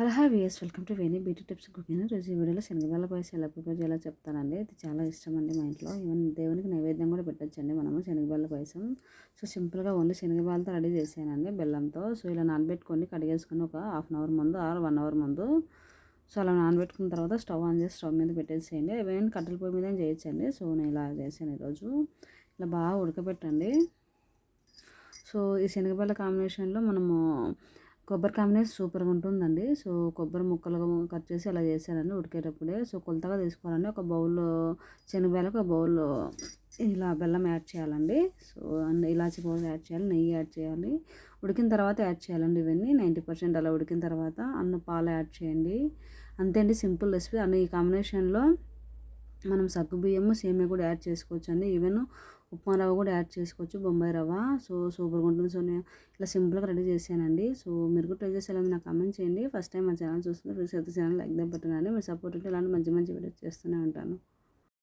Hello hi VS welcome to Veni beauty tips cooking రోజు ఈ వీడియోలో శనగబాల పాయసం ఎలా ప్రిపేర్ చేయాలో చెప్తానండి. ఇది చాలా ఇష్టం అండి మా ఇంట్లో. ఈవెన్ దేవునికి నైవేద్యం కూడా పెట్టొచ్చండి మనము శనగబాల పాయసం. సో సింపుల్గా ఓన్లీ శనగబాలతో రెడీ చేసానండి బెల్లంతో. సో ఇలా నానబెట్టుకొని కడిగేసుకొని ఒక హాఫ్ అన్ అవర్ ముందు ఆర్ వన్ అవర్ ముందు సో అలా నానబెట్టుకున్న తర్వాత స్టవ్ ఆన్ చేసి స్టవ్ మీద పెట్టేసేయండి. ఏమైనా కట్టెల పొయ్యి మీద చేయొచ్చండి. సో నేను ఇలా చేశాను ఈరోజు. ఇలా బాగా ఉడకబెట్టండి. సో ఈ శనగబాల కాంబినేషన్లో మనము కొబ్బరి కాంబినేషన్ సూపర్గా ఉంటుందండి. సో కొబ్బరి ముక్కలుగా కట్ చేసి అలా చేశానండి ఉడికేటప్పుడే. సో కొలతగా తీసుకోవాలండి. ఒక బౌల్లో శనగబాలకు ఒక బౌల్లో ఇలా బెల్లం యాడ్ చేయాలండి. సో అండ్ ఇలాచి పౌడర్ యాడ్ చేయాలి. నెయ్యి యాడ్ చేయాలి. ఉడికిన తర్వాత యాడ్ చేయాలండి ఇవన్నీ. నైంటీ పర్సెంట్ అలా ఉడికిన తర్వాత అన్న పాలు యాడ్ చేయండి. అంతే అండి సింపుల్ రెసిపీ. అన్న ఈ కాంబినేషన్లో మనం సగ్గు బియ్యము సేమియా కూడా యాడ్ చేసుకోవచ్చు అండి ఈవెన్ ఉప్మా రవ్వ కూడా యాడ్ చేసుకోవచ్చు బొంబాయి రవ్వ. సో సూపర్గా ఉంటుంది. సో నేను ఇలా సింపుల్గా రెడీ చేశానండి. సో మీరు కూడా ట్రై చేసేయాలని నాకు కమెంట్ చేయండి. ఫస్ట్ టైం మా ఛానల్ చూస్తున్నారు ప్లీజ్ అయితే ఛానల్ లైక్ దగ్గర బటన్ అండి. మీరు సపోర్ట్ ఉంటే ఇలాంటి మంచి మంచి వీడియోస్ చేస్తూనే ఉంటాను.